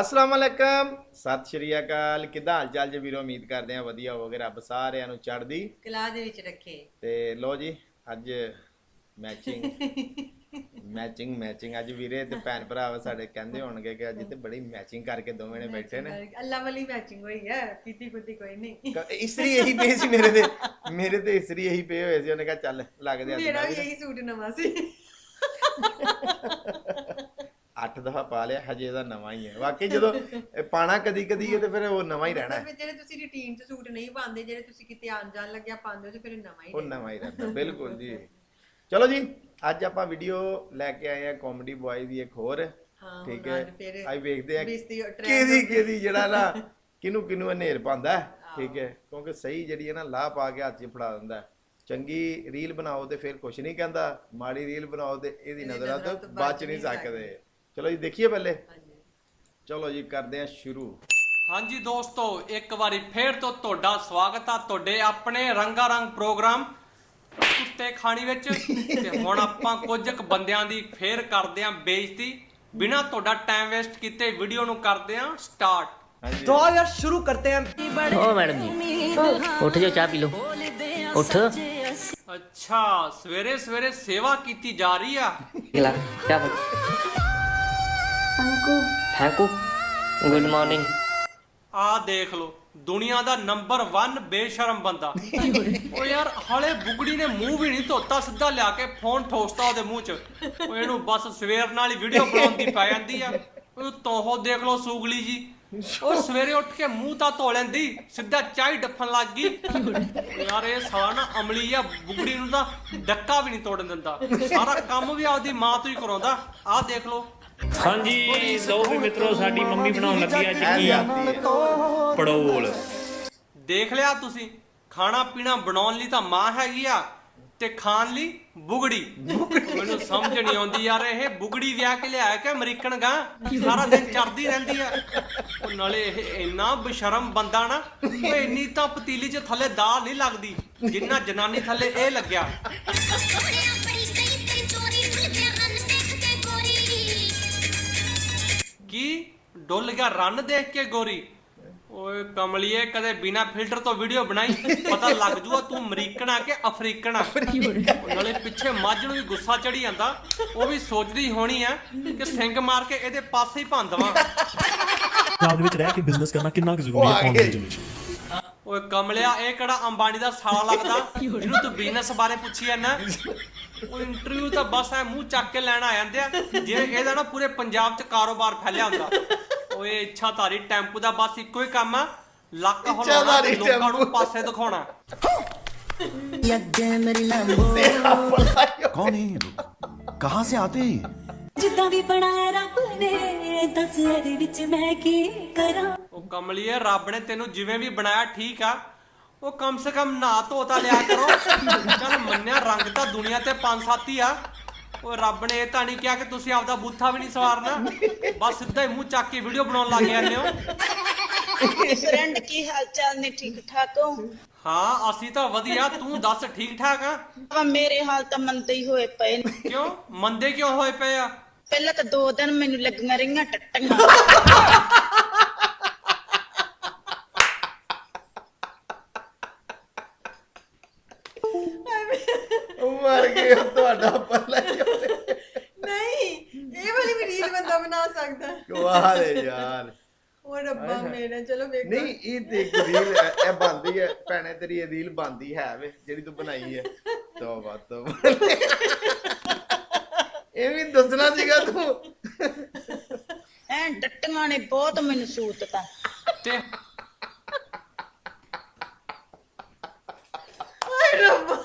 ਅਸਲਾਮ ਅਲੈਕਮ ਸਤਿ ਸ਼੍ਰੀ ਅਕਾਲ। ਕਿੱਦਾਂ ਹਾਲ ਚਾਲ ਜੀ ਵੀਰੋ? ਉਮੀਦ ਕਰਦੇ ਆ ਵਧੀਆ ਹੋਵੋਗੇ। ਰੱਬ ਸਾਰਿਆਂ ਨੂੰ ਚੜ੍ਹਦੀ ਕਲਾ ਦੇ ਵਿੱਚ ਰੱਖੇ। ਤੇ ਲੋ ਜੀ ਅੱਜ ਮੈਚਿੰਗ ਮੈਚਿੰਗ ਮੈਚਿੰਗ ਅੱਜ ਵੀਰੇ ਤੇ ਭੈਣ ਭਰਾ ਸਾਡੇ। ਕਹਿੰਦੇ ਹੋਣਗੇ ਕਿ ਅੱਜ ਤੇ ਬੜੀ ਮੈਚਿੰਗ ਕਰਕੇ ਦੋਵੇਂ ਨੇ ਬੈਠੇ ਨੇ। ਅੱਲਾ ਵਾਲੀ ਮੈਚਿੰਗ ਹੋਈ ਹੈ ਪੀਤੀ ਪੁੱਤੀ ਕੋਈ ਨਹੀਂ। ਇਸਤਰੀ ਇਹੀ ਪਏ ਸੀ ਮੇਰੇ ਤੇ। ਮੇਰੇ ਤੇ ਇਸਤਰੀ ਇਹੀ ਪਏ ਹੋਏ ਸੀ। ਉਹਨੇ ਕਿਹਾ ਚੱਲ ਲੱਗਦੇ ਅੱਜ ਮੇਰਾ ਵੀ ਇਹੀ ਸੂਟ ਨਵਾਂ ਸੀ। ਅੱਠ ਦਫਾ ਪਾ ਲਿਆ ਹਜੇ ਦਾ ਨਵਾਂ ਹੀ ਹੈ ਵਾਕਈ ਜਦੋਂ ਇਹ ਪਾਣਾ ਕਦੀ ਕਦੀ ਹੈ ਤੇ ਫਿਰ ਉਹ ਨਵਾਂ ਹੀ ਰਹਿਣਾ ਹੈ। ਫਿਰ ਜਿਹੜੇ ਤੁਸੀਂ ਰੁਟੀਨ 'ਚ ਸੂਟ ਨਹੀਂ ਪਾਉਂਦੇ ਜਿਹੜੇ ਤੁਸੀਂ ਕਿਤੇ ਆਣ ਜਾਣ ਲੱਗਿਆ ਪਾਉਂਦੇ ਹੋ ਤੇ ਫਿਰ ਨਵਾਂ ਹੀ ਉਹ ਰਹਿੰਦਾ। ਨਵਾਂ ਹੀ ਰਹਿੰਦਾ ਬਿਲਕੁਲ ਜੀ ਚਲੋ ਜੀ ਅੱਜ ਆਪਾਂ ਵੀਡੀਓ ਲੈ ਕੇ ਆਏ ਆ ਕਾਮੇਡੀ ਬॉय ਦੀ ਇੱਕ ਹੋਰ ਹਾਂ ਠੀਕ ਹੁਣ ਹੈ ਅੱਜ ਫਿਰ ਵੇਖਦੇ ਆ trend ਕਿਹਦੀ। ਕਿਹਦੀ ਜਿਹੜਾ ਨਾ ਕਿਨੂੰ ਕਿਨੂੰ ਹਨੇਰ ਪਾਉਂਦਾ ਹੈ, ਠੀਕ ਹੈ ਕਿਉਂਕਿ ਸਹੀ ਜਿਹੜੀ ਹੈ ਨਾ ਲਾਹ ਪਾ ਕੇ ਹੱਥ 'ਚ ਫੜਾ ਦਿੰਦਾ ਹੈ। ਚੰਗੀ ਰੀਲ ਬਣਾਓ ਤੇ ਫਿਰ ਕੁਝ ਨਹੀਂ ਕਹਿੰਦਾ ਮਾੜੀ ਰੀਲ ਬਣਾਓ ਤੇ ਇਹਦੀ ਇਹਦੀ ਨਜ਼ਰਾਂ ਤੋਂ ਬਚ ਨਹੀਂ ਸਕਦੇ ਚਲੋ ਜੀ ਦੇਖੀਏ ਪਹਿਲੇ ਹਾਂਜੀ ਚਲੋ ਜੀ ਕਰਦੇ ਆ ਸ਼ੁਰੂ ਹਾਂਜੀ ਦੋਸਤੋ ਇੱਕ ਵਾਰੀ ਫੇਰ ਤੋਂ ਤੁਹਾਡਾ ਸਵਾਗਤ ਆ ਤੁਹਾਡੇ ਆਪਣੇ ਰੰਗਾ ਰੰਗ ਪ੍ਰੋਗਰਾਮ ਕੁੱਤੇ ਖਾਣੀ ਵਿੱਚ ਤੇ ਹੁਣ ਆਪਾਂ ਕੁਝ ਕੁ ਬੰਦਿਆਂ ਦੀ ਫੇਰ ਕਰਦੇ ਆਂ ਬੇਇੱਜ਼ਤੀ ਬਿਨਾਂ ਤੁਹਾਡਾ ਟਾਈਮ ਵੇਸਟ ਕੀਤੇ ਵੀਡੀਓ ਨੂੰ ਕਰਦੇ ਆਂ ਸਟਾਰਟ ਹਾਂਜੀ तो यार शुरू करते हैं ओ मैडम जी उठ जाओ चाय पी लो उठ ਅੱਛਾ ਸਵੇਰੇ ਸਵੇਰੇ ਸੇਵਾ ਕੀਤੀ ਜਾ ਰਹੀ ਆ गिला क्या ਕੋ ਥੈਂਕ ਯੂ ਗੁੱਡ ਮਾਰਨਿੰਗ ਆ ਦੇਖ ਲੋ ਦੁਨੀਆ ਦਾ ਨੰਬਰ 1 ਬੇਸ਼ਰਮ ਬੰਦਾ। ਓ ਯਾਰ ਹਲੇ ਬੁਗੜੀ ਨੇ ਮੂੰਹ ਵੀ ਨਹੀਂ ਧੋਤਾ, ਸਿੱਧਾ ਲਿਆ ਕੇ ਫੋਨ ਠੋਸਤਾ ਉਹਦੇ ਮੂੰਹ 'ਚ। ਓ ਇਹਨੂੰ ਬਸ ਸਵੇਰ ਨਾਲ ਹੀ ਵੀਡੀਓ ਬਣਾਉਂਦੀ ਪੈ ਜਾਂਦੀ ਆ। ਉਹ ਤੋਹੋ ਦੇਖ ਲੋ ਸੂਗਲੀ ਜੀ। ਉਹ ਸਵੇਰੇ ਉੱਠ ਕੇ ਮੂੰਹ ਤਾਂ ਧੋ ਲੈਂਦੀ, ਸਿੱਧਾ ਚਾਹੀ ਡੱਫਣ ਲੱਗ ਗਈ। ਯਾਰ ਇਹ ਸਾਰਾ ਨਾ ਅਮਲੀ ਆ, ਬੁਗੜੀ ਨੂੰ ਤਾਂ ਡੱਕਾ ਵੀ ਨਹੀਂ ਤੋੜਨ ਦਿੰਦਾ। ਸਾਰਾ ਕੰਮ ਵੀ ਆਪਦੀ ਮਾਂ ਤੋਂ ਹੀ ਕਰਾਉਂਦਾ। ਆਹ ਦੇਖ ਲੋ ਹਾਂਜੀ ਲੋ ਵੀ ਮਿੱਤਰੋ ਸਾਡੀ ਮੰਮੀ ਬਣਾਉਣ ਲੱਗੀ ਅੱਜ ਐ ਕੀ ਜਾਂਦੀ ਹੈ ਪੜੋਲ। ਦੇਖ ਲਿਆ ਤੁਸੀਂ ਖਾਣਾ ਪੀਣਾ ਬਣਾਉਣ ਲਈ ਤਾਂ ਮਾਂ ਹੈਗੀ ਆ ਤੇ ਖਾਣ ਲਈ ਬੁਗੜੀ। ਮੈਨੂੰ ਸਮਝ ਨਹੀਂ ਆਉਂਦੀ ਯਾਰ ਇਹ ਬੁਗੜੀ ਵਿਆਹ ਕੇ ਲਿਆਇਆ ਕਿ ਅਮਰੀਕਨ ਗਾ? ਸਾਰਾ ਦਿਨ ਚੜਦੀ ਰਹਿੰਦੀ ਆ। ਉਹ ਨਾਲੇ ਇਹ ਇੰਨਾ ਬਸ਼ਰਮ ਬੰਦਾ ਨਾ ਉਹ ਇੰਨੀ ਤਾਂ ਪਤੀਲੀ 'ਚ ਥੱਲੇ ਦਾਲ ਨਹੀਂ ਲੱਗਦੀ ਜਿੰਨਾ ਜਨਾਨੀ ਥੱਲੇ ਇਹ ਲੱਗਿਆ। ਕੀ ਡੁੱਲ ਗਿਆ ਰੰਨ ਦੇਖ ਕੇ ਗੋਰੀ? ਓਏ ਕਮਲੀਏ ਕਦੇ ਬਿਨਾ ਫਿਲਟਰ ਤੋਂ ਵੀਡੀਓ ਬਣਾਈ? ਪਤਾ ਲੱਗ ਜੂਗਾ ਤੂੰ ਅਮਰੀਕਨ ਆ ਕਿ ਅਫਰੀਕਨ ਆ? ਉਹ ਨਾਲੇ ਪਿੱਛੇ ਮੱਝ ਨੂੰ ਵੀ ਗੁੱਸਾ ਚੜੀ ਜਾਂਦਾ। ਉਹ ਵੀ ਸੋਚਦੀ ਹੋਣੀ ਆ ਕਿ ਸਿੰਗ ਮਾਰ ਕੇ ਇਹਦੇ ਪਾਸੇ ਹੀ ਭੰਨ ਦੇਵਾਂ। ਦੇ ਵਿੱਚ ਰਹਿ ਕੇ ਬਿਜ਼ਨਸ ਕਰਨਾ ਕਿੰਨਾ ਕੁ ਜ਼ਰੂਰੀ ਹੈ ਆ ਆਉਣ ਗਏ। ਵਾਲੀ ਜਨਰੇਸ਼ਨ ਓਏ ਕਮਲਿਆ ਇਹ ਕਿਹੜਾ ਅੰਬਾਨੀ ਦਾ ਸਾਲਾ ਲੱਗਦਾ? ਜਿਹਨੂੰ ਤੂੰ ਬਿਜ਼ਨਸ ਬਾਰੇ ਪੁੱਛੀ ਜਾਂਦਾ ਉਹ ਇੰਟਰਵਿਊ ਤਾਂ ਬਸ ਐ ਮੂੰਹ ਚੱਕ ਕੇ ਲੈਣ ਆ ਜਾਂਦੇ ਆ। ਜਿਵੇਂ ਇਹਦਾ ਨਾ ਪੂਰੇ ਪੰਜਾਬ 'ਚ ਕਾਰੋਬਾਰ ਫੈਲਿਆ ਹੁੰਦਾ। ਓਏ ਇੱਛਾਧਾਰੀ ਟੈਂਪੂ ਦਾ ਬਸ ਇੱਕੋ ਹੀ ਕੰਮ ਆ। ਲੱਕ ਹਲਾਉਣਾ ਲੋਕਾਂ ਨੂੰ ਪਾਸੇ ਦਿਖਾਉਣਾ। ਕੌਣ ਹੈ ਇਹ? ਕਹਾਂ ਸੇ ਆਤੇ ਜਿੱਦਾਂ ਵੀ ਬਣਾਇਆ ਰੱਬ ਨੇ ਦਸ ਇਹਦੇ ਵਿੱਚ ਮੈਂ ਕੀ ਕਰਾਂ? ਉਹ ਕਮਲੀਏ ਰੱਬ ਨੇ ਤੈਨੂੰ ਜਿਵੇਂ ਵੀ ਬਣਾਇਆ ਠੀਕ ਆ। ਉਹ ਕਮ ਸੇ ਕਮ ਨਹਾ ਧੋ ਤਾਂ ਲਿਆ ਕਰੋ। ਚੱਲ ਮੰਨਿਆ ਰੰਗ ਤਾਂ ਦੁਨੀਆ ਤੇ ਪੰਜ ਸੱਤ ਹੀ ਆ। ਉਹ ਰੱਬ ਨੇ ਇਹ ਤਾਂ ਨਹੀਂ ਕਿਹਾ ਕਿ ਤੁਸੀਂ ਆਪਦਾ ਬੂਥਾ ਵੀ ਨਹੀਂ ਸਵਾਰਨਾ। ਬਸ ਸਿੱਧਾ ਹੀ ਮੂੰਹ ਚੱਕ ਕੇ ਵੀਡੀਓ ਬਣਾਉਣ ਲੱਗ ਜਾਂਦੇ ਹੋ। ਫਰੈਂਡ ਕੀ ਹਾਲ ਚਾਲ ਨੇ? ਠੀਕ ਠਾਕ ਹੋ? ਹਾਂ ਅਸੀਂ ਤਾਂ ਵਧੀਆ। ਤੂੰ ਦੱਸ ਠੀਕ ਠਾਕ ਆ? ਆ ਮੇਰੇ ਹਾਲ ਤਾਂ ਮੰਦੇ ਹੀ ਹੋਏ ਪਏ ਨੇ। ਕਿਉਂ? ਮੰਦੇ ਕਿਉਂ ਹੋਏ ਪਏ ਆ? ਪਹਿਲਾਂ ਤਾਂ ਦੋ ਦਿਨ ਮੈਨੂੰ ਲੱਗੀਆਂ ਰਹੀਆਂ ਟੱਟੀਆਂ ਮਰ ਗਏ ਉਹ ਤੁਹਾਡਾ ਪੱਲਾ ਹੀ ਹੋਵੇ। ਨਹੀਂ ਇਹ ਵਾਲੀ ਵੀ ਰੀਲ ਬੰਦਾ ਬਣਾ ਸਕਦਾ। ਕਮਾਲ ਹੈ ਯਾਰ। ਉਹ ਰੱਬਾ ਮੇਰਾ ਚਲੋ ਵੇਖੋ। ਨਹੀਂ ਇਹ ਤੇ ਇੱਕ ਰੀਲ ਇਹ ਬੰਦੀ ਹੈ ਭੈਣੇ ਤੇਰੀ ਇਹ ਰੀਲ ਬੰਦੀ ਹੈ ਵੇ ਜਿਹੜੀ ਤੂੰ ਬਣਾਈ ਹੈ। ਤੋਬਾ ਤੋਬਾ। ਇਹ ਵੀ ਦੱਸਣਾ ਸੀਗਾ ਤੂੰ। ਐ ਟੱਟੀਆਂ ਨੇ ਬਹੁਤ ਮੈਨੂੰ ਸੂਤ ਤਾਂ ਤੇ ਹਾਏ ਰੱਬਾ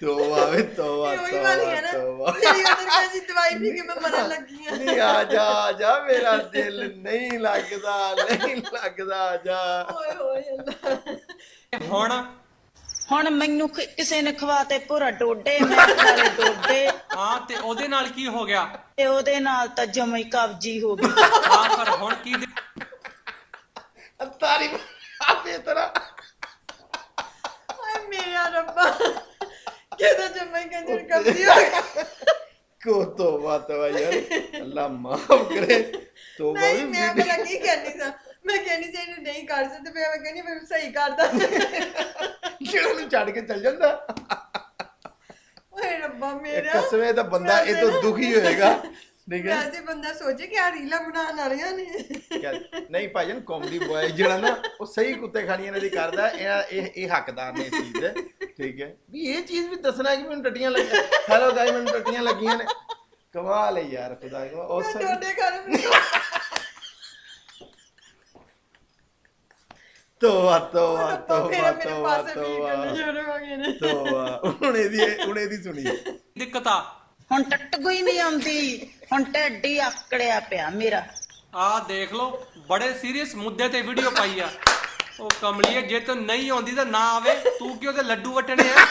ਤੋਬਾ ਵੇ ਤੋਬਾ ਉਹੀ ਵਾਲੀ ਹੈ ਤੋਬਾ। ਨਾ ਜਿਹੜੀ ਉਧਰ ਕਹਿੰਦੀ ਦਵਾਈ ਪੀ ਕੇ ਮੈਂ ਮਰਨ ਲੱਗੀ ਆ ਨਹੀਂ ਆ ਜਾ ਆ ਜਾ ਮੇਰਾ ਦਿਲ ਨਹੀਂ ਲੱਗਦਾ ਨਹੀਂ ਲੱਗਦਾ ਆ ਜਾ। ਓਏ ਹੋਏ ਅੱਲਾ। ਹੁਣ? ਹੁਣ ਮੈਨੂੰ ਕਿਸੇ ਨੇ ਖਵਾਤੇ ਪੂਰਾ ਡੋਡੇ ਮੈਂ ਖਾਲੇ ਡੋਡੇ। ਹਾਂ ਤੇ ਉਹਦੇ ਨਾਲ ਕੀ ਹੋ ਗਿਆ? ਤੇ ਉਹਦੇ ਨਾਲ ਤਾਂ ਜਮਈ ਕਬਜੀ ਹੋ ਗਈ। ਹਾਂ ਪਰ ਹੁਣ ਕੀ ਦੇ- ਤਾਰੀ ਆਪੇ ਤਰਾ ਹਾਏ ਮੇਰਾ ਰੱਬਾ ਕਿਹਦਾ ਜਮੇ ਕੰਜਰ ਕਰਦੀ ਹੋ ਕੋ ਤੋਬਾ ਤੋਬਾ ਯਾਰ ਅੱਲਾ ਮਾਫ ਕਰੇ ਤੋਬਾ ਨਹੀਂ ਵੀ ਮੈਂ ਮੇਰਾ ਕੀ ਮੈਂ ਕਹਿੰਦੀ ਸੀ ਇਹਨੂੰ ਨਹੀਂ ਕਰ ਸਕਦੇ ਫਿਰ ਮੈਂ ਕਹਿੰਦੀ ਮੈਂ ਸਹੀ ਕਰਦਾ ਜਿਹੜਾ ਨੂੰ ਛੱਡ ਕੇ ਚੱਲ ਜਾਂਦਾ ਓਏ ਰੱਬਾ ਮੇਰਾ ਕਸਵੇਂ ਤਾਂ ਬੰਦਾ ਇਹ ਤੋਂ ਦੁਖੀ ਹੋਏਗਾ ਠੀਕ ਹੈ ਵੈਸੇ ਬੰਦਾ ਸੋਚੇ ਕਿ ਆ ਰੀਲਾਂ ਬਣਾਉਣ ਵਾਲੀਆਂ ਨੇ ਕਹਿ- ਨਹੀਂ ਭਾਜਨ ਕਾਮੇਡੀ ਬॉय ਜਿਹੜਾ ਨਾ ਉਹ ਸਹੀ ਕੁੱਤੇ ਖਾਣੀਆਂ ਇਹਨਾਂ ਦੀ ਕਰਦਾ ਇਹ ਇਹ ਇਹ ਹੱਕਦਾਰ ਨੇ ਇਸ ਚੀਜ਼ ਦੇ ਠੀਕ ਹੈ। ਵੀ ਇਹ ਚੀਜ਼ ਵੀ ਦੱਸਣਾ ਕਿ ਮੈਨੂੰ ਟੱਟੀਆਂ ਲੱਗੀਆਂ। ਹੈਲੋ ਗਾਇ ਮੈਨੂੰ ਟੱਟੀਆਂ ਲੱਗੀਆਂ ਨੇ। ਕਮਾਲ ਹੈ ਯਾਰ ਖੁਦਾ ਦੀ। ਉਸ ਮੈਂ ਤੁਹਾਡੇ ਘਰ ਤੋਬਾ ਤੋਬਾ ਮੇਰਾ ਤੋਬਾ ਮੇਰੇ ਤੋਬਾ ਪਾਸੇ ਵੀ ਕਰਨੇ ਤੋਬਾ ਸ਼ੁਰੂ ਹੋ ਗਏ ਨੇ। ਤੋਬਾ। ਹੁਣ ਇਹਦੀ ਹੁਣ ਇਹਦੀ ਸੁਣੀ। ਦਿੱਕਤ। ਆ ਹੁਣ ਟੱਟਗੋ ਹੀ ਨਹੀਂ ਆਉਂਦੀ। ਹੁਣ ਢੱਡੀ ਆਕੜਿਆ ਪਿਆ ਮੇਰਾ। ਆ ਦੇਖ ਲਓ ਬੜੇ ਸੀਰੀਅਸ ਮੁੱਦੇ ਤੇ ਵੀਡੀਓ ਪਾਈ ਆ। ਉਹ ਕਮਲੀਏ ਜੇ ਤੂੰ ਨਹੀਂ ਆਉਂਦੀ ਤਾਂ ਨਾ ਆਵੇ। ਤੂੰ ਕਿਉਂ ਤੇ ਲੱਡੂ ਵਟਣੇ ਆ?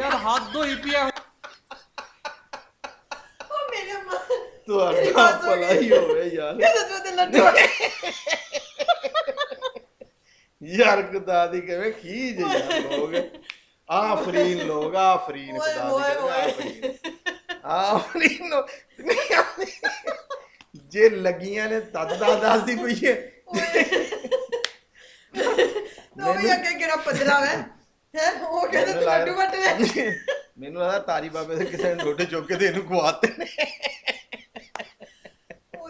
ਯਾਰ ਹੱਦ ਹੋਈ ਪਿਆ ਉਹ ਮੇਰੇ ਮਾਂ ਤੁਹਾਡਾ ਭਲਾ ਹੀ ਹੋਵੇ ਯਾਰ। ਇਹ ਤਾਂ ਤੇ ਲੱਡੂ ਯਾਰ ਖੁਦਾ ਦੀ ਕਹਵੇ ਕੀ ਜੇ ਯਾਰ ਲੋਗ ਆਫਰੀਨ ਲੋਗ ਆਫਰੀਨ ਓਏ, ਖੁਦਾ ਓਏ, ਦੀ ਕਹਵੇ ਓਏ। ਆਫਰੀਨ। ਆਫਰੀਨ ਜੇ ਲੱਗੀਆਂ ਨੇ ਤਦ ਦਾ ਦੱਸਦੀ ਪਈ ਹੈ। ਉਹ ਵੀ ਅੱਗੇ ਕਿਹੜਾ ਪੱਧਰਾ ਹੈ? ਹੈ? ਉਹ ਕਹਿੰਦਾ ਤੂੰ ਲੱਡੂ ਵੱਟ ਲੈ। ਮੈਨੂੰ ਲੱਗਦਾ ਤਾਰੀ ਬਾਬੇ ਦੇ ਕਿਸੇ ਨੇ ਡੋਡੇ ਚੁੱਕ ਕੇ ਤੇ ਇਹਨੂੰ ਖਵਾਤੇ ਨੇ।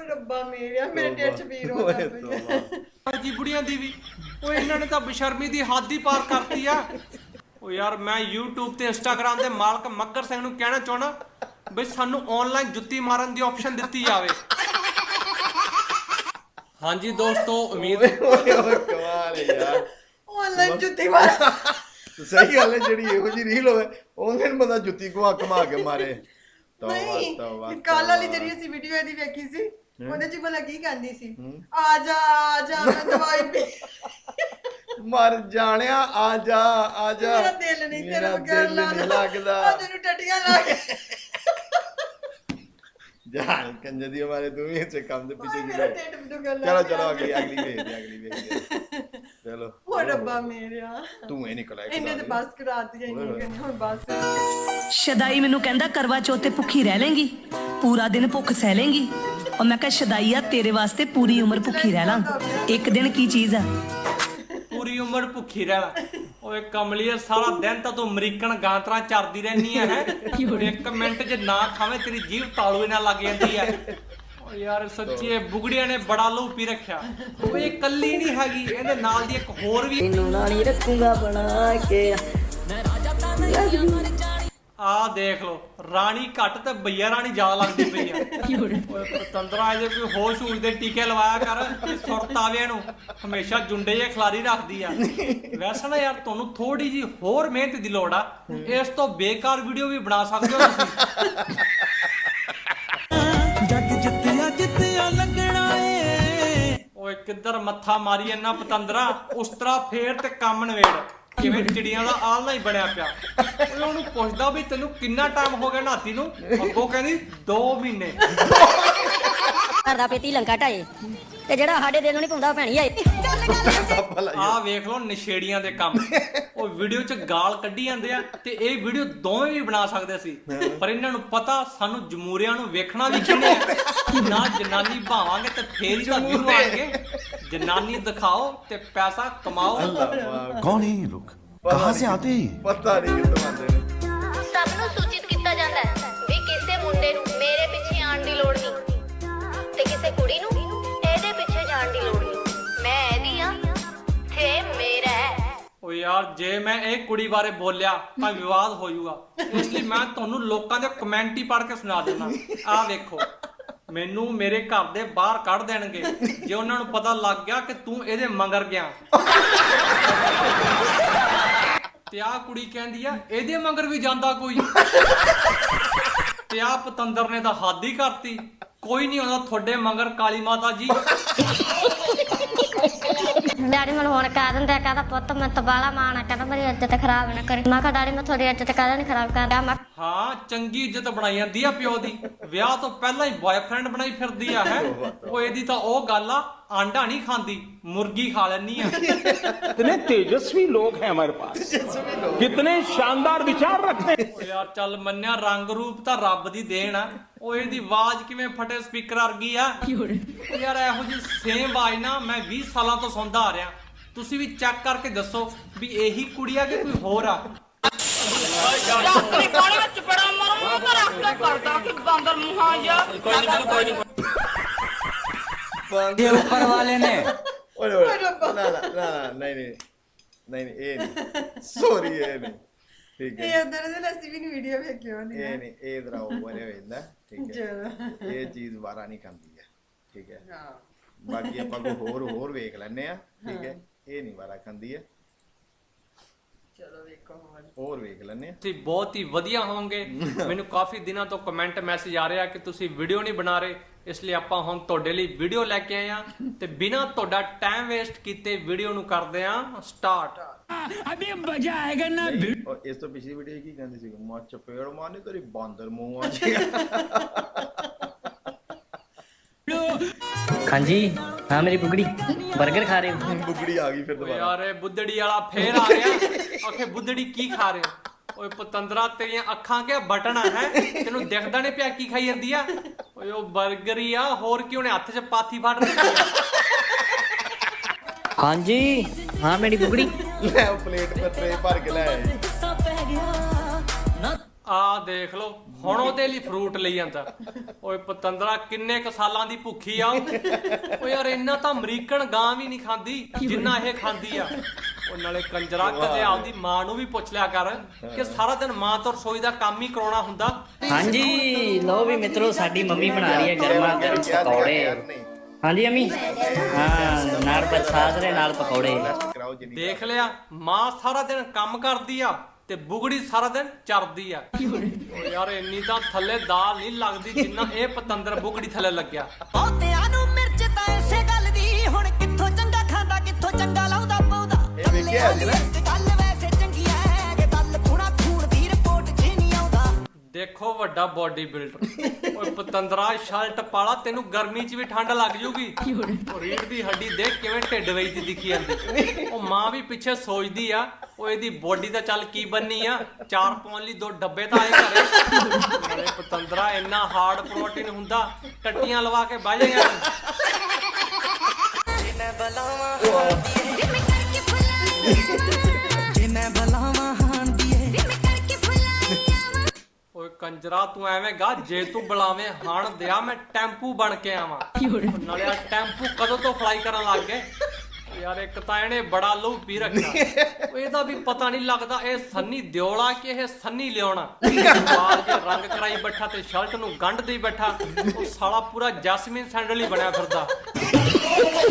ਰੱਬਾ ਮੇਰਿਆ ਮੇਰੇ ਢਿੱਡ ਚ ਪੀੜ ਹੋ। ਜੀ ਬੁੜੀਆਂ ਦੀ ਵੀ। ਉਹ ਇਹਨਾਂ ਨੇ ਤਾਂ ਬਸ਼ਰਮੀ ਦੀ ਹੱਦ ਹੀ ਪਾਰ ਕਰਤੀ ਆ। ਉਹ ਯਾਰ ਮੈਂ YouTube ਤੇ Instagram ਦੇ ਮਾਲਕ ਮੱਕਰ ਸਿੰਘ ਨੂੰ ਕਹਿਣਾ ਚਾਹਣਾ ਬਈ ਸਾਨੂੰ ਆਨਲਾਈਨ ਜੁੱਤੀ ਮਾਰਨ ਦੀ ਆਪਸ਼ਨ ਦਿੱਤੀ ਜਾਵੇ। ਹਾਂਜੀ ਦੋਸਤੋ ਉਮੀਦ ਓਏ ਓਏ ਹੈ ਯਾਰ। ਆਨਲਾਈਨ ਜੁੱਤੀ ਮਾਰ। ਸਹੀ ਗੱਲ ਹੈ ਜਿਹੜੀ ਇਹੋ ਜੀ ਰੀਲ ਹੋਵੇ ਉਹਨੇ ਬੰਦਾ ਜੁੱਤੀ ਘੁਮਾ ਘੁਮਾ ਕੇ ਮਾਰੇ। ਨਹੀਂ ਕੱਲ ਵਾਲੀ। ਜਿਹੜੀ ਅਸੀਂ ਵੀਡੀਓ ਇਹਦੀ ਵੇਖੀ ਸੀ ਉਹਦੇ ਚ ਭਲਾ ਕੀ ਕਹਿੰਦੀ ਸੀ? ਆ ਜਾ ਆ ਜਾ ਮੈਂ ਦਵਾਈ ਪੀ। ਮਰ ਜਾਣਿਆ ਆ ਜਾ ਆ ਜਾ। ਮੇਰਾ ਦਿਲ ਨਹੀਂ ਤੇਰੇ ਬਗੈਰ ਲੱਗਦਾ। ਤੈਨੂੰ ਟੱਟੀਆਂ ਲਾ ਕੇ ਕੰਜੇ ਦੀ ਹਮਾਰੇ ਤੂੰ ਵੀ ਇੱਥੇ ਕੰਮ ਦੇ ਪਿੱਛੇ ਮੇਰਾ ਜੁੜੇ ਢਿੱਡ ਦੁਖਣ ਲੱਗ ਚਲੋ ਗਿਆ। ਚਲੋ ਅਗਲੀ ਅਗਲੀ ਵੇਖਦੇ ਹਾਂ, ਅਗਲੀ ਵੇਖਦੇ ਹਾਂ। ਚਲੋ ਓ ਰੱਬਾ ਮੇਰਿਆ। ਤੂੰ ਇਹ ਨਿਕਲ ਆਇਆ ਇਹਨੇ ਤੇ ਬਸ ਕਰਾਤੀ ਇੰਨੀ ਕਹਿੰਦੀ ਹੁਣ ਬਸ। ਸ਼ਦਾਈ ਮੈਨੂੰ ਕਹਿੰਦਾ ਕਰਵਾ ਚੌਥ ਤੇ ਭੁੱਖੀ ਰਹਿ ਲੇਂਗੀ। ਪੂਰਾ ਦਿਨ ਭੁੱਖ ਸਹਿ ਲੇਂਗੀ। ਔਰ ਮੈਂ ਕਿਹਾ ਸ਼ਦਾਈ ਆ ਤੇਰੇ ਵਾਸਤੇ ਪੂਰੀ ਉਮਰ ਭੁੱਖੀ ਰਹਿ ਲਾਂ ਇੱਕ ਦਿਨ ਕੀ ਚੀਜ਼ ਆ? ਪੂਰੀ ਉਮਰ ਭੁੱਖੀ ਰਹਿਣਾ ਓਏ ਕਮਲੀਏ ਸਾਰਾ ਦਿਨ ਤਾਂ ਤੂੰ ਅਮਰੀਕਨ ਗਾਂਤਰਾ ਚਰਦੀ ਰਹਿਨੀ ਆ ਹੈ? ਇੱਕ ਮਿੰਟ 'ਚ ਨਾ ਖਾਵੇਂ ਤੇਰੀ ਜੀਭ ਤਾਲੂਏ ਨਾਲ ਲੱਗ ਜਾਂਦੀ ਆ। ਓ ਯਾਰ ਸੱਚੀ ਇਹ ਬੁਗੜੀਆਂ ਨੇ ਬੜਾ ਲਹੂ ਪੀ ਰੱਖਿਆ। ਓਏ ਇਹ ਕੱਲੀ ਨਹੀਂ ਹੈਗੀ ਇਹਦੇ ਨਾਲ ਦੀ ਇੱਕ ਹੋਰ ਵੀ ਤੈਨੂੰ ਰਾਣੀ ਰੱਖੂੰਗਾ ਬਣਾ ਕੇ। ਆ ਦੇਖ ਲੋ ਰਾਣੀ ਘੱਟ ਤੇ ਬਈਆ ਰਾਣੀ ਜ਼ਿਆਦਾ ਲੱਗਦੀ ਪਈ ਆ। ਓਏ ਪਤੰਦਰਾ ਜੇ ਕੋਈ ਹੋਸ਼ ਹੂਸ਼ ਦੇ ਟੀਕੇ ਲਵਾਇਆ ਕਰ ਸੁਰਤ ਆਵੇ ਇਹਨੂੰ। ਹਮੇਸ਼ਾ ਜੁੰਡੇ ਜੇ ਖਿਲਾਰੀ ਰੱਖਦੀ ਆ। ਵੈਸੇ ਨਾ ਯਾਰ ਤੁਹਾਨੂੰ ਥੋੜੀ ਜੀ ਹੋਰ ਮਿਹਨਤ ਦੀ ਲੋੜ ਆ। ਇਸ ਤੋਂ ਬੇਕਾਰ ਵੀਡੀਓ ਵੀ ਬਣਾ ਸਕਦੇ ਹੋ ਤੁਸੀਂ। ਜੱਗ ਜਿੱਤਿਆ ਜਿੱਤਿਆ ਲੱਗਣਾ ਏ। ਓਏ ਕਿੱਧਰ ਮੱਥਾ ਮਾਰੀ ਇੰਨਾ ਪਤੰਦਰਾ? ਉਸ ਤਰ੍ਹਾਂ ਫੇਰ ਤੇ ਕੰਮ ਨਵੇੜ ਕਿਵੇਂ ਚਿੜੀਆਂ ਦਾ ਆਲਣਾ ਹੀ ਬਣਿਆ ਪਿਆ। ਓਏ ਉਹਨੂੰ ਪੁੱਛਦਾ ਵੀ ਤੈਨੂੰ ਕਿੰਨਾ ਟਾਈਮ ਹੋ ਗਿਆ ਨਾਤੀ ਨੂੰ? ਅੱਗੋਂ ਕਹਿੰਦੀ 2 ਮਹੀਨੇ। ਘਰ ਦਾ ਪੇਤੀ ਲੰਕਾ ਢਾਏ। ਤੇ ਜਿਹੜਾ ਸਾਡੇ ਦਿਲ ਨੂੰ ਨਹੀਂ ਪਾਉਂਦਾ ਭੈਣੀ ਆਏ। ਆਹ ਵੇਖ ਲਓ ਨਸ਼ੇੜੀਆਂ ਦੇ ਕੰਮ। ਉਹ ਵੀਡੀਓ 'ਚ ਗਾਲ ਕੱਢੀ ਜਾਂਦੇ ਆ ਤੇ ਇਹ ਵੀਡੀਓ ਦੋਵੇਂ ਵੀ ਬਣਾ ਸਕਦੇ ਸੀ। ਪਰ ਇਹਨਾਂ ਨੂੰ ਪਤਾ ਸਾਨੂੰ ਜਮੂਰਿਆਂ ਨੂੰ ਵੇਖਣਾ ਵੀ ਕਿੰਨੇ ਆ। ਨਾ ਜਨਾਨੀ ਭਾਵਾਂਗੇ ਤੇ ਫੇਰ ਹੀ ਤਾਂ ਵੀਊ ਆਣਗੇ ਜਨਾਨੀ ਦਿਖਾਓ ਤੇ ਪੈਸਾ ਕਮਾਓ। ਕੌਣ ਹੈ ਇਹ ਲੋਕ? ਕਹਾਂ ਸੇ ਆਤੇ ਹੈ ਪਤਾ ਨਹੀਂ ਕਿੱਥੋਂ ਆਉਂਦੇ ਨੇ। ਸਭ ਨੂੰ ਸੂਚਿਤ ਕੀਤਾ ਜਾਂਦਾ ਹੈ ਵੀ ਕਿਸੇ ਮੁੰਡੇ ਨੂੰ ਮੇਰੇ ਪਿੱਛੇ ਆਣ ਦੀ ਲੋੜ ਨਹੀਂ ਤੇ ਕਿਸੇ ਕੁੜੀ ਨੂੰ ਇਹਦੇ ਪਿੱਛੇ ਜਾਣ ਦੀ ਲੋੜ ਨਹੀਂ। ਮੈਂ ਇਹਦੀ ਆ ਤੇ ਮੇਰਾ ਹੈ। ਓ ਯਾਰ ਜੇ ਮੈਂ ਇਹ ਕੁੜੀ ਬਾਰੇ ਬੋਲਿਆ ਤਾਂ ਵਿਵਾਦ ਹੋ ਜਾਊਗਾ ਇਸ ਲਈ ਮੈਂ ਤੁਹਾਨੂੰ ਲੋਕਾਂ ਦੇ ਕਮੈਂਟ ਹੀ ਪੜ੍ਹ ਕੇ ਸੁਣਾ ਦਿੰਦਾ। ਆਹ ਵੇਖੋ। ਮੈਨੂੰ ਮੇਰੇ ਘਰ ਦੇ ਬਾਹਰ ਕੱਢ ਦੇਣਗੇ। ਜੇ ਉਹਨਾਂ ਨੂੰ ਪਤਾ ਲੱਗ ਗਿਆ ਕਿ ਤੂੰ ਇਹਦੇ ਮਗਰ ਗਿਆ। ਤੇ ਆਹ ਕੁੜੀ ਕਹਿੰਦੀ ਆ, ਇਹਦੇ ਮਗਰ ਵੀ ਜਾਂਦਾ ਕੋਈ। ਤੇ ਆਹ ਪਤੰਦਰ ਨੇ ਤਾਂ ਹੱਦ ਹੀ ਕਰਤੀ। ਕੋਈ ਨਹੀਂ ਆਉਂਦਾ ਤੁਹਾਡੇ ਮਗਰ, ਕਾਲੀ ਮਾਤਾ ਜੀ। ਡੈਡੀ ਮੈਨੂੰ ਹੁਣ ਕਹਿ ਦਿੰਦਾ ਕਹਿੰਦਾ ਪੁੱਤ ਮੈਂ ਤਬਾਲਾ ਮਾਣਾ ਕਹਿੰਦਾ ਮੇਰੀ ਇੱਜ਼ਤ ਖਰਾਬ ਨਾ ਕਰੀ। ਮੈਂ ਕਿਹਾ, ਡੈਡੀ ਮੈਂ ਤੁਹਾਡੀ ਇੱਜ਼ਤ ਕਾਹਦਾ ਨਹੀਂ ਖਰਾਬ ਕਰਦਾ। ਮੈਂ ਹਾਂ ਚੰਗੀ ਇੱਜ਼ਤ ਬਣਾਈ ਜਾਂਦੀ ਆ ਪਿਓ ਦੀ। ਵਿਆਹ ਤੋਂ ਪਹਿਲਾਂ ਹੀ ਬॉयਫ੍ਰੈਂਡ ਬਣਾਈ ਫਿਰਦੀ ਆ ਹੈ। ਉਹ ਇਹਦੀ ਤਾਂ ਉਹ ਗੱਲ ਆ ਆਂਡਾ ਨਹੀਂ ਖਾਂਦੀ ਮੁਰਗੀ ਖਾ ਲੈਣੀ ਆ। इतने तेजस्वी लोग हैं हमारे पास कितने शानदार विचार रखते ਯਾਰ ਚੱਲ ਮੰਨਿਆ ਰੰਗ ਰੂਪ ਤਾਂ ਰੱਬ ਦੀ ਦੇਣ ਆ। ਉਹ ਇਹਦੀ ਆਵਾਜ਼ ਕਿਵੇਂ ਫਟੇ ਸਪੀਕਰ ਵਰਗੀ ਆ। ਯਾਰ ਇਹੋ ਜੀ ਸੇਮ ਆਵਾਜ਼ ਨਾ ਮੈਂ 20 ਸਾਲਾਂ ਤੋਂ ਸੁਣਦਾ ਆ ਰਿਹਾ। ਤੁਸੀਂ ਵੀ ਚੈੱਕ ਕਰਕੇ ਦੱਸੋ ਵੀ ਇਹੀ ਕੁੜੀ ਆ ਕਿ ਕੋਈ ਹੋਰ ਆ? ਇਹ ਉੱਪਰ ਵਾਲੇ ਨੇ ਓਏ ਓਏ ਨਾ ਨਾ ਨਾ ਨਾ ਨਹੀਂ ਨਹੀਂ ਨਹੀਂ ਨਹੀਂ ਇਹ ਨਹੀਂ ਸੌਰੀ ਇਹ ਨਹੀਂ ਠੀਕ ਇਹ ਹੈ ਉਧਰ ਦੇ ਲੱਸੀ ਵੀ ਨਹੀਂ ਵੀਡੀਓ ਵੇਖਿਓ ਨਹੀਂ ਇਹ ਨਹੀਂ ਇਹ ਇਧਰ ਆਓ ਬਰੇ ਹੋਇੰਦਾ ਠੀਕ ਹੈ ਚਲੋ ਇਹ ਚੀਜ਼ ਵਾਰਾ ਨਹੀਂ ਖਾਂਦੀ ਹੈ ਠੀਕ ਹੈ ਹਾਂ ਬਾਕੀ ਆਪਾਂ ਕੋਈ ਹੋਰ ਹੋਰ ਵੇਖ ਲੈਨੇ ਆ ਠੀਕ ਹੈ ਇਹ ਨਹੀਂ ਵਾਰਾ ਖਾਂਦੀ ਹੈ ਚਲੋ ਵੇਖੋ ਹੋਰ ਹੋਰ ਵੇਖ ਲੈਨੇ ਆ। ਤੁਸੀਂ ਬਹੁਤ ਹੀ ਵਧੀਆ ਹੋਵੋਗੇ। ਮੈਨੂੰ ਕਾਫੀ ਦਿਨਾਂ ਤੋਂ ਕਮੈਂਟ ਮੈਸੇਜ ਆ ਰਿਹਾ ਕਿ ਤੁਸੀਂ ਵੀਡੀਓ ਨਹੀਂ ਬਣਾ ਰਹੇ। ਇਸ ਲਈ ਆਪਾਂ ਹੁਣ ਤੁਹਾਡੇ ਲਈ ਵੀਡੀਓ ਲੈ ਕੇ ਆਏ ਆ ਤੇ ਬਿਨਾਂ ਤੁਹਾਡਾ ਟਾਈਮ ਵੇਸਟ ਕੀਤੇ ਵੀਡੀਓ ਨੂੰ ਕਰਦੇ ਆ ਸਟਾਰਟ ਅਬੇ ਮਜ਼ਾ ਆਏਗਾ ਨਾ। ਔਰ ਇਸ ਤੋਂ ਪਿਛਲੀ ਵੀਡੀਓ ਕੀ ਕਹਿੰਦੇ ਸੀ? ਮਾ ਚਪੇੜ ਮਾਰਨੀ ਤੇਰੀ ਬਾਂਦਰ ਮੂੰਹ ਆ ਜੀ ਹਾਂਜੀ। ਹਾਂ ਮੇਰੀ ਕੁਕੜੀ 버ਗਰ ਖਾ ਰਹੇ ਹੋ। ਬੁਗੜੀ ਆ ਗਈ ਫਿਰ ਦੁਬਾਰਾ। ਯਾਰ ਬੁੱਧੜੀ ਵਾਲਾ ਫੇਰ ਆ ਗਿਆ। ਆਖੇ ਬੁੱਧੜੀ ਕੀ ਖਾ ਰਹੇ ਓਏ ਪਤੰਦਰਾ ਤੇਰੀਆਂ ਅੱਖਾਂ ਕਿਆ ਬਟਣਾ ਹੈ? ਤੈਨੂੰ ਦਿਖਦਾ ਨਹੀਂ ਪਿਆ ਕੀ ਖਾਈ ਜਾਂਦੀ ਆ? ਓਏ ਉਹ 버ਗਰ ਹੀ ਆ ਹੋਰ ਕਿਉਂ ਨੇ? ਹੱਥ 'ਚ ਪਾਥੀ ਫੜ ਰਹੀ ਹਾਂਜੀ। ਹਾਂ ਮੇਰੀ ਕੁਕੜੀ ਲੈ ਉਹ ਪਲੇਟ ਪਰ ਭਰ ਕੇ ਲੈ ਆਇਆ ਆ ਦੇਖ ਲਓ ਹੁਣ ਉਹਦੇ ਲਈ ਫਰੂਟ ਲਈ ਜਾਂਦਾ। ਓਏ ਪਤੰਦਰਾ ਕਿੰਨੇ ਕ ਸਾਲਾਂ ਦੀ ਭੁੱਖੀ ਆ ਓਏ ਯਾਰ ਇੰਨਾ ਤਾਂ ਅਮਰੀਕਨ ਗਾਂ ਵੀ ਨਹੀਂ ਖਾਂਦੀ ਜਿੰਨਾ ਇਹ ਖਾਂਦੀ ਆ। ਉਹ ਨਾਲੇ ਕੰਜਰਾ ਕਦੇ ਆਪਦੀ ਮਾਂ ਨੂੰ ਵੀ ਪੁੱਛ ਲਿਆ ਕਰ ਕਿ ਸਾਰਾ ਦਿਨ ਮਾਂ ਤੋਂ ਰਸੋਈ ਦਾ ਕੰਮ ਹੀ ਕਰਾਉਣਾ ਹੁੰਦਾ। ਹਾਂਜੀ ਲਓ ਵੀ ਮਿੱਤਰੋ ਸਾਡੀ ਮੰਮੀ ਬਣਾ ਰਹੀ ਹੈ ਗਰਮਾ ਗਰਮ ਪਕੌੜੇ। ਹਾਂਜੀ ਅਮੀ? ਹਾਂ ਨਾਲ ਪ੍ਰਸਾਦ ਨਾਲ ਪਕੌੜੇ। ਦੇਖ ਲਿਆ ਮਾਂ ਸਾਰਾ ਦਿਨ ਕੰਮ ਕਰਦੀ ਆ। ਤੇ ਬੁਗੜੀ ਸਾਰਾ ਦਿਨ ਚਰਦੀ ਆ। ਓ ਯਾਰ ਇੰਨੀ ਤਾਂ ਥੱਲੇ ਦਾਲ ਨਹੀਂ ਲੱਗਦੀ ਜਿੰਨਾ ਇਹ ਪਤੰਦਰ ਬੁਗੜੀ ਥੱਲੇ ਲੱਗਿਆ। ਬਹੁਤਿਆਂ ਨੂੰ ਮਿਰਚ ਤਾਂ ਇਸੇ ਗੱਲ ਦੀ ਹੁਣ ਕਿੱਥੋਂ ਚੰਗਾ ਖਾਂਦਾ ਕਿੱਥੋਂ ਚੰਗਾ ਲਾਉਂਦਾ ਪਾਉਂਦਾ ਇਹ ਵੇਖਿਆ ਜੀ ਨਾ ਦੇਖੋ ਵੱਡਾ ਬਾਡੀ ਬਿਲਡਰ ਓਏ ਪਤੰਦਰਾ ਸ਼ਰਟ ਪਾਲਾ ਤੈਨੂੰ ਗਰਮੀ 'ਚ ਵੀ ਠੰਡ ਲੱਗ ਜੂਗੀ। ਉਹ ਰੀੜ ਦੀ ਹੱਡੀ ਦੇਖ ਕਿਵੇਂ ਢਿੱਡ ਵੇਚ ਦੀ ਦਿਖੀ ਜਾਂਦੀ। ਉਹ ਮਾਂ ਵੀ ਪਿੱਛੇ ਸੋਚਦੀ ਆ ਉਹ ਇਹਦੀ ਬੋਡੀ ਤਾਂ ਚੱਲ ਕੀ ਬੰਨੀ ਆ? ਚਾਰ ਪਾਉਣ ਲਈ ਦੋ ਡੱਬੇ ਤਾਂ ਆਏ ਘਰੇ। ਨਾਲੇ ਪਤੰਦਰਾ ਇੰਨਾ ਹਾਰਡ ਪ੍ਰੋਟੀਨ ਹੁੰਦਾ ਟੱਟੀਆਂ ਲਵਾ ਕੇ ਬਹਿ ਜਾਏਗਾ ਜੇ ਕੰਜਰਾ ਤੂੰ ਐਵੇਂ ਗਾ ਜੇ ਤੂੰ ਬੁਲਾਵੇਂ ਹਣ ਦਿਆ ਮੈਂ ਟੈਂਪੂ ਬਣ ਕੇ ਆਵਾਂ। ਨਾਲੇ ਆ ਟੈਂਪੂ ਕਦੋਂ ਤੋਂ ਫਲਾਈ ਕਰਨ ਲੱਗ ਗਏ? ਯਾਰ ਇੱਕ ਤਾਂ ਇਹਨੇ ਬੜਾ ਲਹੂ ਪੀ ਰੱਖਿਆ। ਇਹਦਾ ਵੀ ਪਤਾ ਨਹੀਂ ਲੱਗਦਾ ਇਹ ਸੰਨੀ ਦਿਓਲਾ ਕਿ ਇਹ ਸੰਨੀ ਲਿਆਉਣਾ? ਬਾਲ ਕੇ ਰੰਗ ਕਰਾਈ ਬੈਠਾ ਤੇ ਸ਼ਰਟ ਨੂੰ ਗੰਢ ਦੇਈ ਬੈਠਾ ਉਹ ਸਾਲਾ ਪੂਰਾ ਜੈਸਮੀਨ ਸੈਂਡਲ ਹੀ ਬਣਿਆ ਫਿਰਦਾ।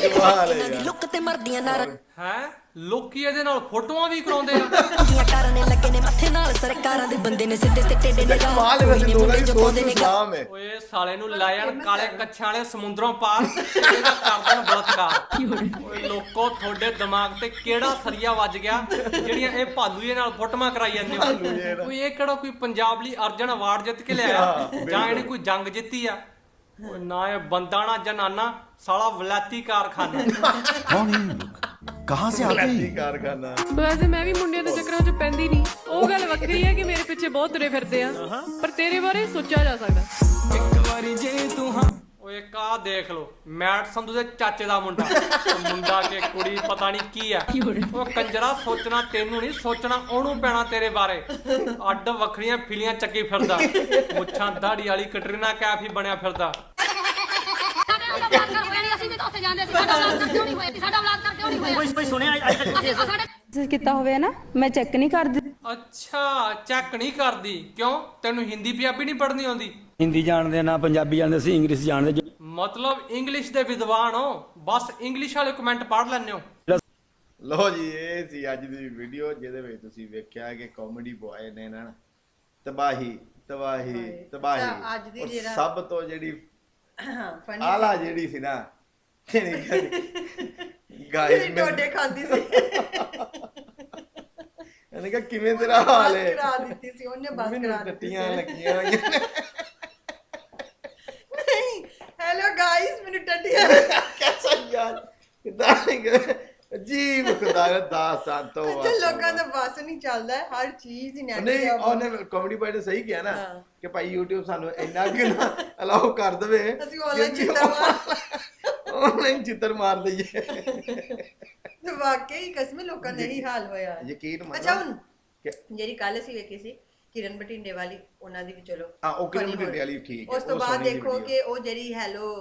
ਕਮਾਲ ਹੈ ਯਾਰ। ਲੁੱਕ ਤੇ ਮਰਦੀਆਂ ਨਾਰਾਂ ਹੈ? ਲੋਕੀ ਇਹਦੇ ਨਾਲ ਫੋਟੋਆਂ ਵੀ ਕਰਾਉਂਦੇ ਆ। ਦੀਆਂ ਕਰਨੇ ਲੱਗੇ ਨੇ ਮੱਥੇ ਨਾਲ ਸਰਕਾਰਾਂ ਦੇ ਬੰਦੇ ਨੇ ਸਿੱਧੇ ਸਿੱਟੇ ਦੇ ਨੇ ਕਮਾਲ ਹੈ ਵੈਸੇ ਲੋਕਾਂ ਦੀ ਸੋਚ ਨੂੰ। ਸਲਾਮ ਹੈ। ਓਏ ਸਾਲੇ ਨੂੰ ਲੈ ਜਾਣ ਕਾਲੇ ਕੱਛਾਂ ਵਾਲੇ ਸਮੁੰਦਰੋਂ ਪਾਰ ਇਹਦਾ ਕਰਦਨ ਬਲਤਕਾਰ। ਓਏ ਲੋਕੋ ਤੁਹਾਡੇ ਦਿਮਾਗ ਤੇ ਕਿਹੜਾ ਸਰੀਆ ਵੱਜ ਗਿਆ ਜਿਹੜੀਆਂ ਇਹ ਭਾਲੂਏ ਨਾਲ ਫੋਟੋਆਂ ਕਰਾਈ ਜਾਂਦੇ ਹੋ ਕੋਈ ਇਹ ਕਿਹੜਾ ਕੋਈ ਪੰਜਾਬ ਲਈ ਅਰਜਨ ਅਵਾਰਡ ਜਿੱਤ ਕੇ ਲਿਆ? ਜਾਂ ਇਹਨੇ ਕੋਈ ਜੰਗ ਜਿੱਤੀ ਆ? ਨਾ ਇਹ ਬੰਦਾ ਜਨਾਨਾ ਸਾਲਾ ਵਲੈਤੀ ਕਾਰਖਾਨਾ। ये लोग कहाँ से आते हैं ਕੀ ਕਾਰਖਾਨਾ ਵੈਸੇ ਮੈਂ ਵੀ ਮੁੰਡਿਆਂ ਦੇ ਚੱਕਰਾਂ 'ਚ ਪੈਂਦੀ ਨਹੀਂ ਉਹ ਗੱਲ ਵੱਖਰੀ ਹੈ ਕਿ ਮੇਰੇ ਪਿੱਛੇ ਬਹੁਤ ਤੁਰੇ ਫਿਰਦੇ ਆ ਪਰ ਤੇਰੇ ਬਾਰੇ ਸੋਚਿਆ ਜਾ ਸਕਦਾ ਇੱਕ ਵਾਰੀ ਜੇ ਤੂੰ ਹਾਂ ਓਏ ਇੱਕ ਆਹ ਦੇਖ ਲੋ ਮੈਟ ਸੰਧੂ ਦੇ ਚਾਚੇ ਦਾ ਮੁੰਡਾ ਉਹ ਮੁੰਡਾ ਕੇ ਕੁੜੀ ਪਤਾ ਨਹੀਂ ਕੀ ਆ ਉਹ ਕੰਜਰਾ ਸੋਚਣਾ ਤੈਨੂੰ ਨਹੀਂ ਸੋਚਣਾ ਉਹਨੂੰ ਪੈਣਾ ਤੇਰੇ ਬਾਰੇ ਅੱਡ ਵੱਖਰੀਆਂ ਫਿਲੀਆਂ ਚੱਕੀ ਫਿਰਦਾ ਮੁੱਛਾਂ ਦਾੜੀ ਵਾਲੀ ਕਟਰੀਨਾ ਕੈਫ ਹੀ ਬਣਿਆ ਫਿਰਦਾ ਅਸੀਂ ਵੀ ਤਾਂ ਜਾਂਦੇ ਸੀ ਸਾਡਾ ਵਲਾਗ ਕਿਉਂ ਨਹੀਂ ਹੋਇਆ ਸਾਡਾ ਵਲਾਗ ਕਿਉਂ ਨਹੀਂ ਹੋਇਆ? ਕੋਈ ਸੁਣਿਆ ਅੱਜ ਤੱਕ? ਕੀਤਾ ਹੋਵੇ ਨਾ ਮੈਂ ਚੈੱਕ ਨਹੀਂ ਕਰਦੀ। ਅੱਛਾ ਚੈੱਕ ਨਹੀਂ ਕਰਦੀ। ਕਿਉਂ? ਤੈਨੂੰ ਹਿੰਦੀ ਪੰਜਾਬੀ ਨਹੀਂ ਪੜ੍ਹਨੀ ਆਉਂਦੀ? ਹਿੰਦੀ ਜਾਣਦੇ ਨਾ ਪੰਜਾਬੀ ਜਾਣਦੇ ਸੀ ਇੰਗਲਿਸ਼ ਜਾਣਦੇ ਮਤਲਬ ਇੰਗਲਿਸ਼ ਦੇ ਵਿਦਵਾਨ ਹੋ। ਬਸ ਇੰਗਲਿਸ਼ ਵਾਲੇ ਕਮੈਂਟ ਪੜ੍ਹ ਲੈਂਦੇ ਹੋ। ਲੋ ਜੀ ਇਹ ਸੀ ਅੱਜ ਦੀ ਵੀਡੀਓ ਜਿਹਦੇ ਵਿੱਚ ਤੁਸੀਂ ਵੇਖਿਆ ਕਿ ਕਾਮੇਡੀ ਬੁਆਏ ਨੇ ਨਾ ਤਬਾਹੀ ਤਬਾਹੀ ਤਬਾਹੀ। ਅੱਜ ਦੀ ਔਰ ਜਿਹੜਾ- ਸਭ ਤੋਂ ਜਿਹੜੀ ਫਨੀ ਆਲਾ ਜਿਹੜੀ ਸੀ ਨਾ ਗਾਇਸ ਮੈਂ ਟੋਡੇ ਖਾਂਦੀ ਸੀ। ਇਹਨੇ ਕਿਹਾ ਕਿਵੇਂ ਤੇਰਾ ਹਾਲ ਹੈ? ਕਰਾ ਦਿੱਤੀ ਸੀ ਉਹਨੇ ਬਸ ਕਰਾ ਦਿੱਤੀ ਟੱਟੀਆਂ ਲੱਗੀਆਂ ਹੋਈਆਂ। ਨੇ। ਨਹੀਂ ਹੈਲੋ ਗਾਇਸ ਮੈਨੂੰ ਟੱਟੀਆਂ ਕੈਸਾ ਯਾਰ ਕਿਦਾਂ ਅਜੀਬ ਖੁਦਾ ਦਾ ਸੰਤੋ ਅੱਛਾ ਲੋਕਾਂ ਦਾ ਬਸ। ਨਹੀਂ ਚੱਲਦਾ ਹੈ, ਹਰ ਚੀਜ਼ ਹੀ ਨਹੀਂ ਤੇ ਉਹਨੇ ਕਾਮੇਡੀ ਬਾਈ ਨੇ ਸਹੀ ਕਿਹਾ ਨਾ ਹਾਂ। ਕਿ ਭਾਈ YouTube ਸਾਨੂੰ ਇੰਨਾ ਕਿ ਨਾ ਅਲਾਉ ਕਰ ਦੇਵੇ ਅਸੀਂ online ਚਿੱਤਰ ਮਾਰ- ਆਨਲਾਈਨ ਚਿੱਤਰ ਮਾਰ ਦਈਏ ਤੇ ਵਾਕਈ ਕਸਮੇ ਲੋਕਾਂ ਦਾ ਇਹੀ ਹਾਲ ਹੋਇਆ ਹੈ। ਯਕੀਨ ਮੰਨੋ ਅੱਛਾ ਹੁਣ ਜਿਹੜੀ ਕੱਲ ਅਸੀਂ ਵੇਖੀ ਸੀ ਕਿਰਨ ਬਟਿੰਡੇ ਵਾਲੀ ਉਹਨਾਂ ਦੀ ਵੀ ਚਲੋ ਹਾਂ, ਉਹ ਕਿਰਨ funny ਬਠਿੰਡੇ। ਵਾਲੀ ਠੀਕ ਹੈ, ਉਸ ਤੋਂ ਉਹ ਬਾਅਦ ਸੋਹਣੀ ਸੀ ਦੇਖੋ video। ਕਿ ਉਹ ਜਿਹੜੀ ਹੈਲੋ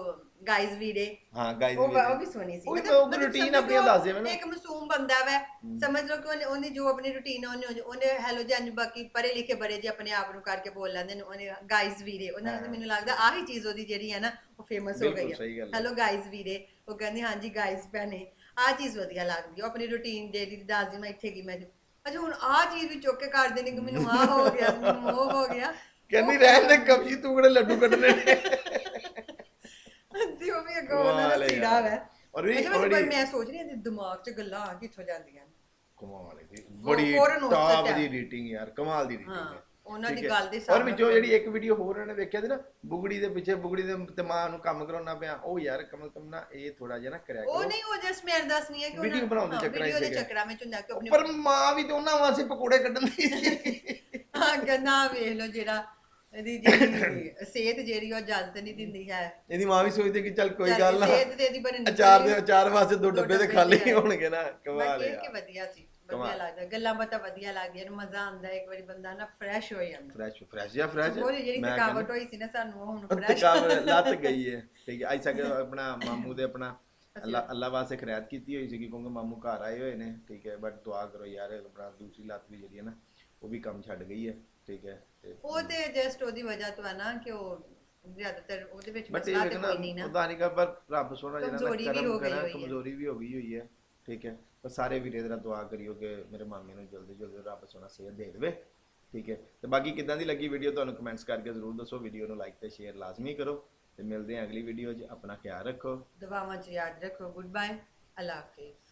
ਗਾਇਜ਼ ਵੀਰੇ। ਹਾਂ ਗਾਇਜ਼ ਉਹ ਉਹ ਵੀ ਸੋਹਣੀ ਸੀ। ਉਹ ਮਤਲਬ- ਉਹ ਰੂਟੀਨ ਆਪਣੀਆਂ ਦੱਸ ਦਿਆ ਮੈਨੂੰ ਇੱਕ ਮਾਸੂਮ ਬੰਦਾ ਵੈ। ਸਮਝ ਲਓ ਕਿ ਉਹਨੇ ਉਹਨੇ ਜੋ ਆਪਣੀ ਰੂਟੀਨ ਉਹਨੇ ਉਹਨੇ ਹੈਲੋ ਜੰਜ ਬਾਕੀ ਪੜੇ ਲਿਖੇ ਬੜੇ ਜੇ ਆਪਣੇ ਆਪ ਨੂੰ ਕਰਕੇ ਬੋਲ ਲੈਂਦੇ ਨੇ ਉਹਨੇ ਗਾਇਜ਼ ਵੀਰੇ। ਉਹਨਾਂ ਨੂੰ ਤਾਂ ਮੈਨੂੰ ਲੱਗਦਾ ਆਹੀ ਚੀਜ਼ ਉਹਦੀ ਜਿਹੜੀ ਹੈ ਨਾ ਉਹ ਫੇਮਸ ਹੋ ਗਈ ਹੈ। ਹੈਲੋ ਗਾਇਜ਼ ਵੀਰੇ। ਉਹ ਕਹਿੰਦੇ ਹਾਂਜੀ ਗਾਇਜ਼ ਭੈਣੇ ਆਹ ਚੀਜ਼ ਵਧੀਆ ਲੱਗਦੀ ਉਹ ਆਪਣੀ ਰੂਟੀਨ ਜਿਹੜੀ ਦੱਸਦੀ ਮੈਂ ਇੱਥੇ ਗਈ ਮੈਂ ਅੱਛਾ ਹੁਣ ਆਹ ਚੀਜ਼ ਵੀ ਚੁੱਕ ਕੇ ਕਰ ਦੇਣੀ ਕਿ ਮੈਨੂੰ ਆਹ ਹੋ ਗਿਆ ਮੈਨੂੰ ਉਹ ਹੋ ਗਿਆ। ਕਹਿੰਦੀ ਰਹਿਣ ਦੇ ਕਬਜੀ ਤੂੰ ਕਿਹੜੇ ਲੱਡੂ ਕੱਢਣੇ ਨੇ? ਤੇ ਉਹ ਵੀ ਅੱਗੋਂ ਉਹਨਾਂ ਦਾ ਹੈ ਸੀੜਾ ਯਾਰ। ਵੈ ਔਰ ਬੜੀ- ਮੈਂ ਸੋਚ ਰਹੀ ਹਾਂ ਕਿ ਦਿਮਾਗ 'ਚ ਗੱਲਾਂ ਆ ਕਿੱਥੋਂ ਜਾਂਦੀਆਂ ਨੇ। ਕਮਾਲ ਹੈ ਬੜੀ foreign ਟਾਪ। ਦੀ ਰੇਟਿੰਗ ਯਾਰ ਕਮਾਲ ਦੀ ਰੇਟਿੰਗ ਹਾਂ, ਹੈ ਉਹਨਾਂ ਠੀਕ ਦੀ ਹੈ। ਗੱਲ ਦੇ ਔਰ ਹਿਸਾਬ ਵਿੱਚੋਂ ਨਾਲ ਜਿਹੜੀ ਇੱਕ ਵੀਡੀਓ ਹੋਰ ਉਹਨੇ ਵੇਖਿਆ ਸੀ ਨਾ ਬੁਗੜੀ ਦੇ ਪਿੱਛੇ ਬੁਗੜੀ ਦੇ ਤੇ ਮਾਂ ਨੂੰ ਕੰਮ ਕਰਾਉਣਾ ਪਿਆ ਉਹ ਯਾਰ ਕਮਲ ਕਮ ਨਾ ਇਹ ਥੋੜਾ ਜਿਹਾ ਨਾ ਕਰਿਆ ਉਹ ਕਰੋ ਨਹੀਂ ਉਹ ਜਸਟ ਮੈਂ ਦੱਸਣੀ ਹੈ ਕਿ Video ਬਣਾਉਣ ਦੇ ਹਾਂ, ਚੱਕਰਾਂ 'ਚ video ਦੇ ਸੀਗਾ। ਚੱਕਰਾਂ ਵਿੱਚ ਹੁੰਦਾ ਕਿ ਆਪਣੀ ਪਰ ਮਾਂ ਵੀ ਤੇ ਉਹਨਾਂ ਵਾਸਤੇ ਪਕੌੜੇ ਕੱਢਣ ਦੀ ਹਾਂ ਕਹਿੰਦਾ ਵੇਖ ਲਓ ਜਿਹੜਾ ਇਹਦੀ ਜਿਹੜੀ ਸਿਹਤ ਜਿਹੜੀ ਉਹ ਇਜਾਜ਼ਤ ਨਹੀਂ ਦਿੰਦੀ ਹੈ। ਇਹਦੀ ਮਾਂ ਵੀ ਸੋਚਦੀ ਕਿ ਚੱਲ ਕੋਈ ਗੱਲ ਨਾ। ਸਿਹਤ ਤੇ ਇਹਦੀ ਬਣੇ ਅਚਾਰ ਦੇ ਅਚਾਰ ਵਾਸਤੇ ਦੋ ਡੱਬੇ ਤੇ ਖਾਲੀ। ਹੋਣਗੇ ਨਾ ਕਮਾਲ ਹੈ ਕਿ ਵਧੀਆ ਸੀ ਵਧੀਆ। ਲੱਗਦਾ। ਗੱਲਾਂ ਬਾਤਾਂ ਵਧੀਆ ਲੱਗਦੀਆਂ ਨੇ ਮਜ਼ਾ ਆਉਂਦਾ ਇੱਕ ਵਾਰੀ ਬੰਦਾ ਨਾ ਫਰੈਸ਼ ਹੋ ਜਾਂਦਾ। ਫਰੈਸ਼ ਫਰੈਸ਼ ਜਾਂ ਫਰੈਸ਼ ਉਹ ਜਿਹੜੀ ਥਕਾਵਟ ਹੋਈ ਸੀ ਨਾ ਸਾਨੂੰ ਉਹ ਹੁਣ ਫਰੈਸ਼ ਥਕਾਵਟ ਲੱਤ ਗਈ ਹੈ ਠੀਕ ਹੈ ਅੱਜ ਤੱਕ ਆਪਣਾ ਮਾਮੂ ਦੇ ਆਪਣਾ ਅੱਲਾ ਅੱਲਾ ਵਾਸਤੇ ਖਿਰਾਤ ਕੀਤੀ ਹੋਈ ਸੀ ਕਿਉਂਕਿ ਮਾਮੂ ਘਰ ਆਏ ਹੋਏ ਨੇ। ਠੀਕ ਹੈ ਬਟ ਦੁਆ ਕਰੋ ਯਾਰ ਆਪਣਾ ਦੂਸਰੀ ਲੱਤ ਵੀ ਜਿਹੜੀ ਹੈ ਨਾ ਉਹ ਵੀ ਕੰਮ ਛੱਡ ਗਈ ਹੈ ਠੀਕ ਹੈ ਤੇ ਉਹ ਤੇ ਜਸਟ ਉਹਦੀ ਵਜ੍ਹਾ ਤੋਂ ਹੈ ਨਾ ਕਿ ਉਹ ਜ਼ਿਆਦਾਤਰ ਉਹਦੇ ਵਿੱਚ ਬਟ ਮਸਲਾ ਤੇ ਕੋਈ ਨਹੀਂ ਨਾ। ਉਹਦਾ ਨਹੀਂ ਕਰ ਪਰ ਰੱਬ ਸੋਹਣਾ ਜਿਹੜਾ ਨਾ ਕਮਜ਼ੋਰੀ ਵੀ ਹੋ ਗਈ ਕਰਾਂ ਹੋਈ ਹੈ। ਕਮਜ਼ੋਰੀ ਵੀ ਹੋ ਗਈ ਹੋਈ ਹੈ ਠੀਕ ਹੈ। ਪਰ ਸਾਰੇ ਵੀਰੇ ਦਾ ਦੁਆ ਕਰਿਓ ਕਿ ਮੇਰੇ ਮਾਮੇ ਨੂੰ ਜਲਦੀ ਜਲਦੀ ਰੱਬ ਸੋਹਣਾ ਸਿਹਤ ਦੇ ਦੇਵੇ ਠੀਕ ਹੈ। ਤੇ ਬਾਕੀ ਕਿਦਾਂ ਦੀ ਲੱਗੀ ਵੀਡੀਓ ਤੁਹਾਨੂੰ ਕਮੈਂਟਸ ਕਰਕੇ ਜ਼ਰੂਰ ਦੱਸੋ ਵੀਡੀਓ ਨੂੰ ਲਾਈਕ ਤੇ ਸ਼ੇਅਰ ਲਾਜ਼ਮੀ ਕਰੋ। ਤੇ ਮਿਲਦੇ ਹਾਂ ਅਗਲੀ ਵੀਡੀਓ 'ਚ ਆਪਣਾ ਖਿਆਲ ਰੱਖੋ। ਦੁਆਵਾਂ ਚ ਯਾਦ ਰੱਖੋ। ਗੁੱਡ ਬਾਏ ਅੱਲਾ ਹਾਫਿਜ਼।